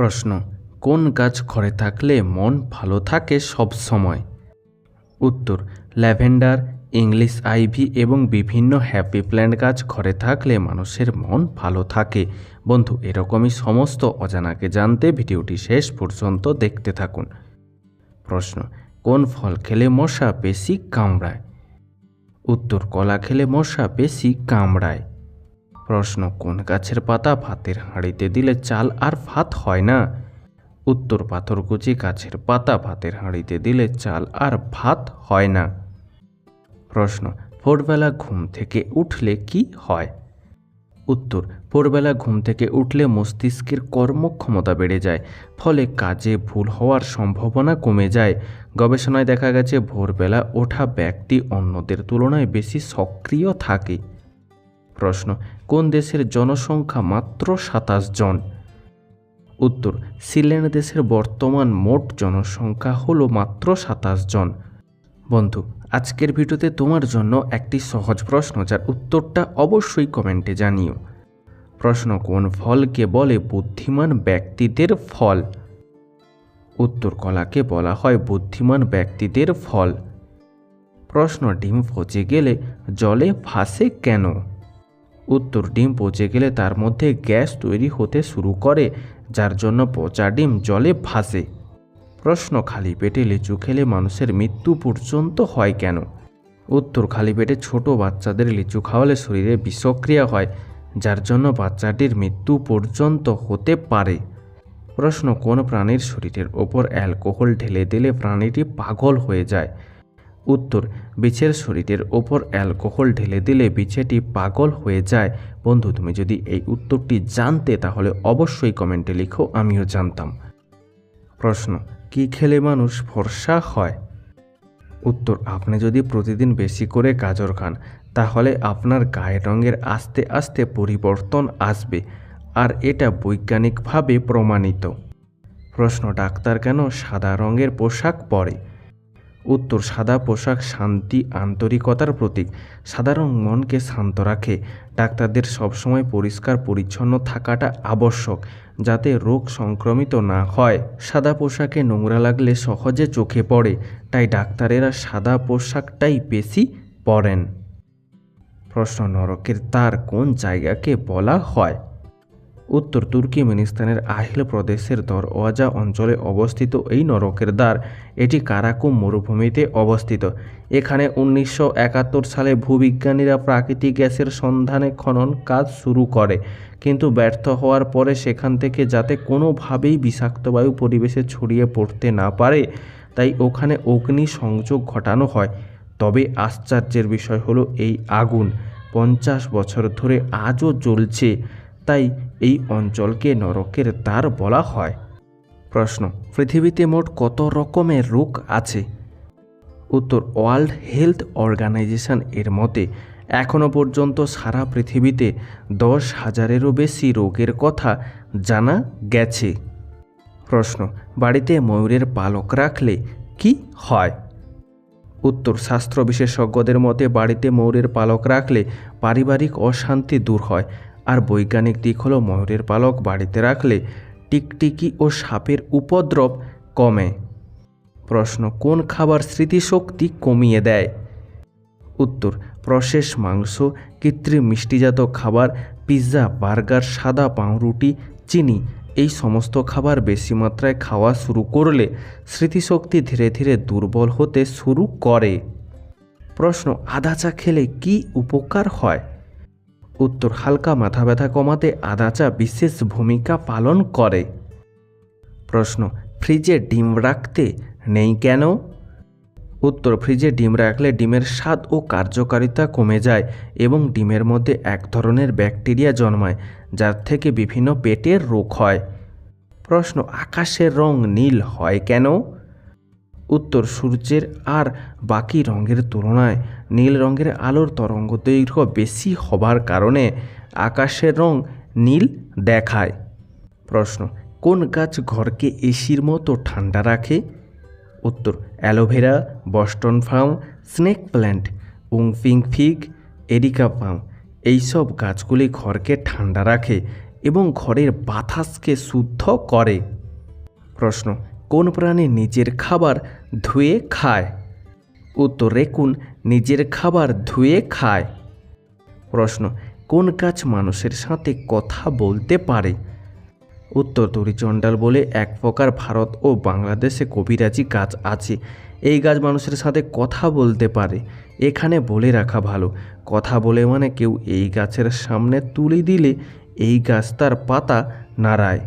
প্রশ্ন, কোন গাছ ঘরে থাকলে মন ভালো থাকে সব সময়? উত্তর, ল্যাভেন্ডার, ইংলিশ আইভি এবং বিভিন্ন হ্যাপি প্ল্যান্ট গাছ ঘরে থাকলে মানুষের মন ভালো থাকে। বন্ধু, এরকমই সমস্ত অজানাকে জানতে ভিডিওটি শেষ পর্যন্ত দেখতে থাকুন। প্রশ্ন, কোন ফল খেলে মশা বেশি কামড়ায়? উত্তর, কলা খেলে মশা বেশি কামড়ায়। প্রশ্ন, কোন গাছের পাতা ভাতের হাঁড়িতে দিলে চাল আর ভাত হয় না? উত্তর পাথরকুচি গাছের পাতা ভাতের হাঁড়িতে দিলে চাল আর ভাত হয় না। প্রশ্ন, ভোরবেলা ঘুম থেকে উঠলে কি হয়? উত্তর, ভোরবেলা ঘুম থেকে উঠলে মস্তিষ্কের কর্মক্ষমতা বেড়ে যায়, ফলে কাজে ভুল হওয়ার সম্ভাবনা কমে যায়। গবেষণায় দেখা গেছে, ভোরবেলা ওঠা ব্যক্তি অন্যদের তুলনায় বেশি সক্রিয় থাকে। প্রশ্ন, কোন দেশের জনসংখ্যা মাত্র সাতাশ জন? উত্তর সিলেন দেশের বর্তমান মোট জনসংখ্যা হলো মাত্র সাতাশ জন। বন্ধু, আজকের ভিডিওতে তোমার জন্য একটি সহজ প্রশ্ন, যার উত্তরটা অবশ্যই কমেন্টে জানিও। প্রশ্ন, কোন ফলকে বলে বুদ্ধিমান ব্যক্তিদের ফল? উত্তর, কলাকে বলা হয় বুদ্ধিমান ব্যক্তিদের ফল। প্রশ্ন, ডিম পচে গেলে জলে ভাসে কেন? উত্তর ডিম পচে গেলে তার মধ্যে গ্যাস তৈরি হতে শুরু করে, যার জন্য পচা ডিম জলে ভাসে। প্রশ্ন, খালি পেটে লিচু খেলে মানুষের মৃত্যু পর্যন্ত হয় কেন? উত্তর, খালি পেটে ছোট বাচ্চাদের লিচু খাওয়ালে শরীরে বিষক্রিয়া হয়, যার জন্য বাচ্চাটির মৃত্যু পর্যন্ত হতে পারে। প্রশ্ন, কোন প্রাণীর শরীরের ওপর অ্যালকোহল ঢেলে দিলে প্রাণীটি পাগল হয়ে যায়? উত্তর বিছের শরীরের ওপর অ্যালকোহল ঢেলে দিলে বিছেটি পাগল হয়ে যায়। বন্ধু, তুমি যদি এই উত্তরটি জানতে, তাহলে অবশ্যই কমেন্টে লিখো, আমিও জানতাম। প্রশ্ন, কি খেলে মানুষ ফর্সা হয়? উত্তর, আপনি যদি প্রতিদিন বেশি করে গাজর খান, তাহলে আপনার গায়ের রঙের আস্তে আস্তে পরিবর্তন আসবে, আর এটা বৈজ্ঞানিকভাবে প্রমাণিত। প্রশ্ন, ডাক্তার কেন সাদা রঙের পোশাক পরে? উত্তর, সাদা পোশাক শান্তি, আন্তরিকতার প্রতীক। সাধারণ মনকে শান্ত রাখে। ডাক্তারদের সবসময় পরিষ্কার, পরিচ্ছন্ন থাকাটা আবশ্যক, যাতে রোগ সংক্রমিত না হয়। সাদা পোশাকে নোংরা লাগলে সহজে চোখে পড়ে, তাই ডাক্তারেরা সাদা পোশাকটাই বেশি পরেন। প্রশ্ন, নরকের তার কোন জায়গাকে বলা হয়? উত্তর তুর্কিমেনিস্তানের আহিল প্রদেশের দরওয়াজা অঞ্চলে অবস্থিত এই নরকের দ্বার, এটি কারাকুম মরুভূমিতে অবস্থিত। এখানে উনিশশো একাত্তর সালে ভূবিজ্ঞানীরা প্রাকৃতিক গ্যাসের সন্ধানে খনন কাজ শুরু করে, কিন্তু ব্যর্থ হওয়ার পরে সেখান থেকে যাতে কোনোভাবেই বিষাক্ত বায়ু পরিবেশে ছড়িয়ে পড়তে না পারে, তাই ওখানে অগ্নি সংযোগ ঘটানো হয়। তবে আশ্চর্যের বিষয় হলো এই আগুন। পঞ্চাশ বছর ধরে আজও জ্বলছে, তাই এই অঞ্চলকে নরকের দ্বার বলা হয়। প্রশ্ন, পৃথিবীতে মোট কত রকমের রোগ আছে? উত্তর, ওয়ার্ল্ড হেলথ অর্গানাইজেশন এর মতে এখনও পর্যন্ত সারা পৃথিবীতে দশ হাজারেরও বেশি রোগের কথা জানা গেছে। প্রশ্ন, বাড়িতে ময়ূরের পালক রাখলে কি হয়? উত্তর, শাস্ত্র বিশেষজ্ঞদের মতে, বাড়িতে ময়ূরের পালক রাখলে পারিবারিক অশান্তি দূর হয়। আর বৈজ্ঞানিক দিক হলো ময়ূরের পালক বাড়িতে রাখলে টিকটিকি ও সাপের উপদ্রব কমে। প্রশ্ন, কোন খাবার স্মৃতিশক্তি কমিয়ে দেয়? উত্তর, প্রসেস মাংস, কৃত্রিম মিষ্টিজাত খাবার, পিৎজা, বার্গার, সাদা পাউরুটি চিনি, এই সমস্ত খাবার বেশি মাত্রায় খাওয়া শুরু করলে স্মৃতিশক্তি ধীরে ধীরে দুর্বল হতে শুরু করে। প্রশ্ন, আদা চা খেলে কি উপকার হয়? উত্তর হালকা মাথা ব্যথা কমাতে আদা চা বিশেষ ভূমিকা পালন করে। প্রশ্ন, ফ্রিজে ডিম রাখতে নেই কেন? উত্তর, ফ্রিজে ডিম রাখলে ডিমের স্বাদ ও কার্যকারিতা কমে যায় এবং ডিমের মধ্যে এক ধরনের ব্যাকটেরিয়া জন্মায়, যার থেকে বিভিন্ন পেটের রোগ হয়। প্রশ্ন, আকাশের রং নীল হয় কেন? উত্তর সূর্যের আর বাকি রঙের তুলনায় নীল রঙের আলোর তরঙ্গ দৈর্ঘ্য বেশি হবার কারণে আকাশের রং নীল দেখায়। প্রশ্ন, কোন গাছ ঘরকে এসির মতো ঠান্ডা রাখে? উত্তর, aloe vera, Boston fern, snake plant, উংফিং fig, areca palm. এইসব গাছগুলি ঘরকে ঠান্ডা রাখে এবং ঘরের বাতাসকে শুদ্ধ করে। প্রশ্ন, কোন প্রাণী নিজের খাবার ধুয়ে খায়। উত্তর রেকুন নিজের খাবার ধুয়ে খায়। প্রশ্ন, কোন গাছ মানুষের সাথে কথা বলতে পারে? উত্তর তরিচণ্ডাল বলে এক প্রকার ভারত ও বাংলাদেশে কবিরাজি গাছ আছে। এই গাছ মানুষের সাথে কথা বলতে পারে। এখানে বলে রাখা ভালো। কথা বলে মানে কেউ এই গাছের সামনে তুলে দিলে এই গাছ তার পাতা নাড়ায়।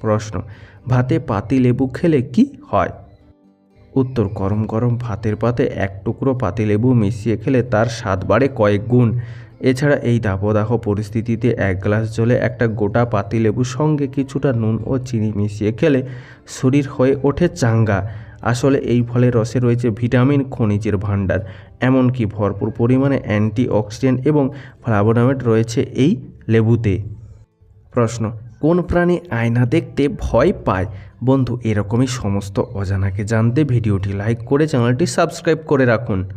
প্রশ্ন, ভাতে পাতি লেবু খেলে কি হয়? উত্তর, গরম গরম ভাতের পাতে এক টুকরো পাতিলেবু মিশিয়ে খেলে তার স্বাদ বাড়ে কয়েক গুণ। এছাড়া এই দাবদাহ পরিস্থিতিতে এক গ্লাস জলে একটা গোটা পাতিলেবুর সঙ্গে কিছুটা নুন ও চিনি মিশিয়ে খেলে শরীর হয়ে ওঠে চাঙ্গা। আসলে এই ফলের রসে রয়েছে ভিটামিন, খনিজের ভাণ্ডার। এমনকি ভরপুর পরিমাণে অ্যান্টিঅক্সিডেন্ট এবং ফ্লাভোনয়েড রয়েছে এই লেবুতে। প্রশ্ন, কোন প্রাণী আয়না দেখতে ভয় পায়? বন্ধু, এরকমই সমস্ত অজানাকে জানতে ভিডিওটি লাইক করে চ্যানেলটি সাবস্ক্রাইব করে রাখুন।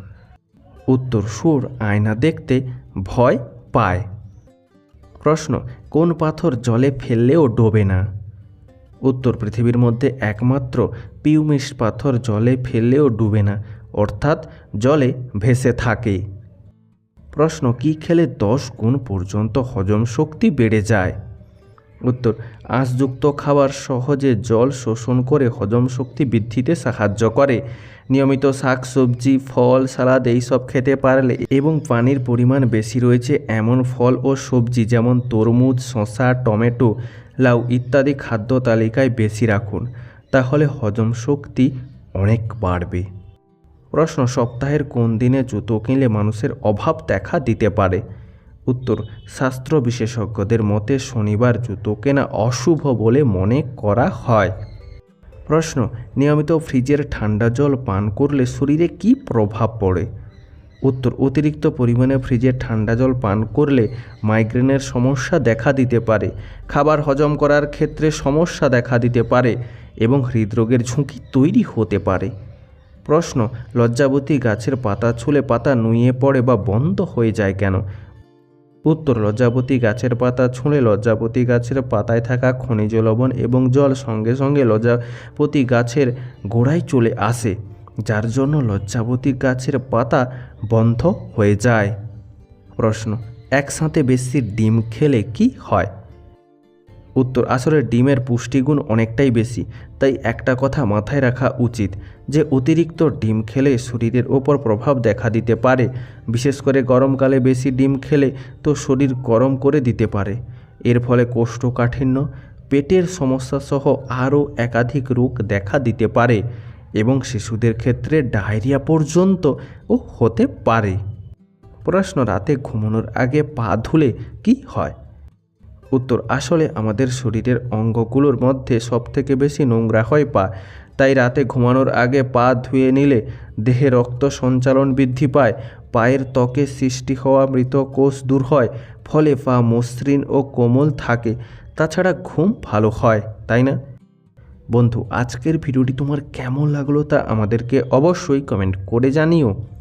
উত্তর সুর আয়না দেখতে ভয় পায়। প্রশ্ন, কোন পাথর জলে ফেললেও ডোবে না? উত্তর, পৃথিবীর মধ্যে একমাত্র পিউমিস পাথর জলে ফেললেও ডুবে না, অর্থাৎ জলে ভেসে থাকে। প্রশ্ন, কি খেলে দশ গুণ পর্যন্ত হজম শক্তি বেড়ে যায়? উত্তর, আঁশযুক্ত খাবার সহজে জল শোষণ করে হজম শক্তি বৃদ্ধিতে সাহায্য করে। নিয়মিত শাক, সবজি, ফল, সালাদ এইসব খেতে পারলে এবং পানির পরিমাণ বেশি রয়েছে এমন ফল ও সবজি যেমন তরমুজ, শসা, টমেটো, লাউ ইত্যাদি খাদ্য তালিকায় বেশি রাখুন। তাহলে হজম শক্তি অনেক বাড়বে। প্রশ্ন, সপ্তাহের কোন দিনে জুতো কিনলে মানুষের অভাব দেখা দিতে পারে? উত্তর, শাস্ত্র বিশেষজ্ঞদের মতে শনিবার জুতো কেনা অশুভ বলে মনে করা হয়। প্রশ্ন, নিয়মিত ফ্রিজের ঠান্ডা জল পান করলে শরীরে কী প্রভাব পড়ে? উত্তর, অতিরিক্ত পরিমাণে ফ্রিজের ঠান্ডা জল পান করলে মাইগ্রেনের সমস্যা দেখা দিতে পারে। খাবার হজম করার ক্ষেত্রে সমস্যা দেখা দিতে পারে এবং হৃদরোগের ঝুঁকি তৈরি হতে পারে। প্রশ্ন, লজ্জাবতী গাছের পাতা ছুলে পাতা নুয়ে পড়ে বা বন্ধ হয়ে যায় কেন? উত্তর লজ্জাবতী গাছের পাতা, ছুঁড়ে লজ্জাপতি গাছের পাতায় থাকা খনিজ লবণ এবং জল সঙ্গে সঙ্গে লজ্জাপতি গাছের গোড়ায় চলে আসে, যার জন্য লজ্জাবতী গাছের পাতা বন্ধ হয়ে যায়। প্রশ্ন, একসাথে বেশি ডিম খেলে কি হয়? উত্তর আসলে ডিমের পুষ্টিগুণ অনেকটাই বেশি, তাই একটা কথা মাথায় রাখা উচিত যে অতিরিক্ত ডিম খেলে শরীরের ওপর প্রভাব দেখা দিতে পারে। বিশেষ করে গরমকালে বেশি ডিম খেলে তো শরীর গরম করে দিতে পারে। এর ফলে কোষ্ঠকাঠিন্য, পেটের সমস্যা সহ আরও একাধিক রোগ দেখা দিতে পারে এবং শিশুদের ক্ষেত্রে ডায়রিয়া পর্যন্ত ও হতে পারে। প্রশ্ন, রাতে ঘুমানোর আগে পা ধুলে কি হয়? উত্তর, আসলে আমাদের শরীরের অঙ্গগুলোর মধ্যে সবথেকে বেশি নোংরা হয় পা। তাই রাতে ঘুমানোর আগে পা ধুয়ে নিলে দেহে রক্ত সঞ্চালন বৃদ্ধি পায়, পায়ের ত্বকে সৃষ্টি হওয়া মৃত কোষ দূর হয়, ফলে পা মসৃণ ও কোমল থাকে। তাছাড়া ঘুম ভালো হয়, তাই না? বন্ধু, আজকের ভিডিওটি তোমার কেমন লাগল তা আমাদেরকে অবশ্যই কমেন্ট করে জানিও।